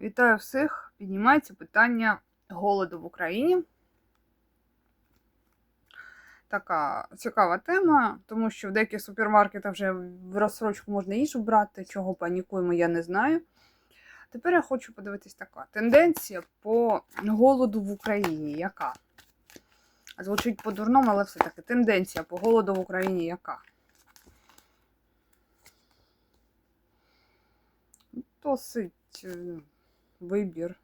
Вітаю всіх! Піднімається питання голоду в Україні. Така цікава тема, тому що в деяких супермаркетах вже в розсрочку можна їжу брати, чого панікуємо, я не знаю. Тепер я хочу подивитись така. Тенденція по голоду в Україні яка? Звучить по-дурному, але все-таки тенденція по голоду в Україні яка? Досить е, вибір.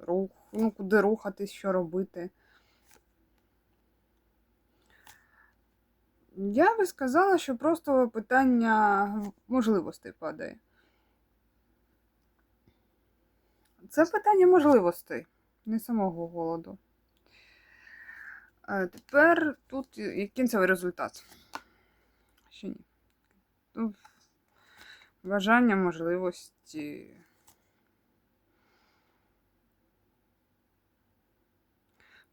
Рух, ну, куди рухатись, що робити. Я би сказала, що просто питання можливостей падає. Це питання можливостей, не самого голоду. Е, Тепер тут кінцевий результат. Ще ні. Бажання, можливості.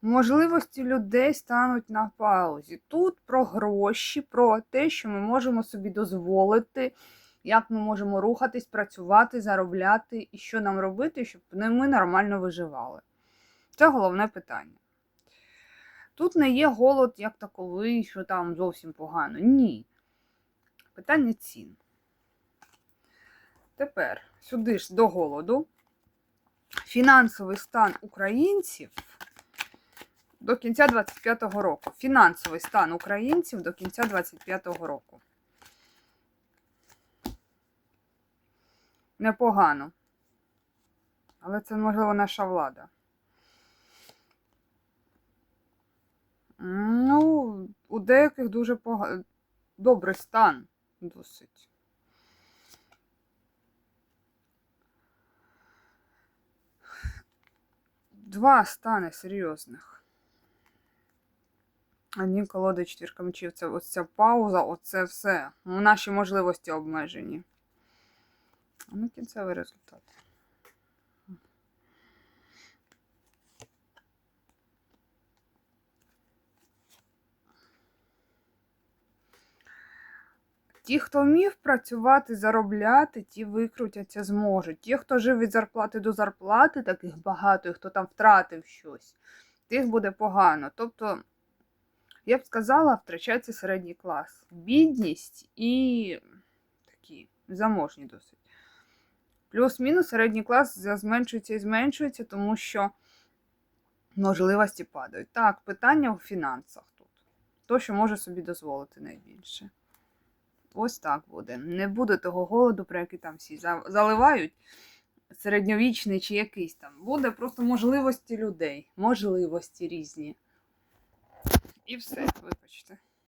Можливості людей стануть на паузі. Тут про гроші, про те, що ми можемо собі дозволити, як ми можемо рухатись, працювати, заробляти і що нам робити, щоб ми нормально виживали. Це головне питання. Тут не є голод як таковий, що там зовсім погано. Ні. Питання цін. Tепер сюди ж до голоду. Фінансовий стан українців до кінця 25-го року. Фінансовий стан українців до кінця 25-го року. Непогано. Але це, можливо, наша влада. Ну, у деяких дуже пога... добрий стан досить. Два стани серйозних. Одні колоди четвірка мечів. Це ось ця пауза, оце все. Ну, Наші можливості обмежені. Ну кінцевий результат. Ті, хто вмів працювати, заробляти, ті викрутяться зможуть. Ті, хто жив від зарплати до зарплати, таких багато, і хто там втратив щось, тих буде погано. Тобто, я б сказала, втрачається середній клас. Бідність і такі заможні досить. Плюс-мінус середній клас зменшується і зменшується, тому що можливості падають. Так, питання у фінансах тут. То, що може собі дозволити найбільше. Ось так буде. Не буде того голоду, про який там всі заливають, середньовічний чи якийсь там. Буде просто можливості людей, можливості різні. І все, вибачте.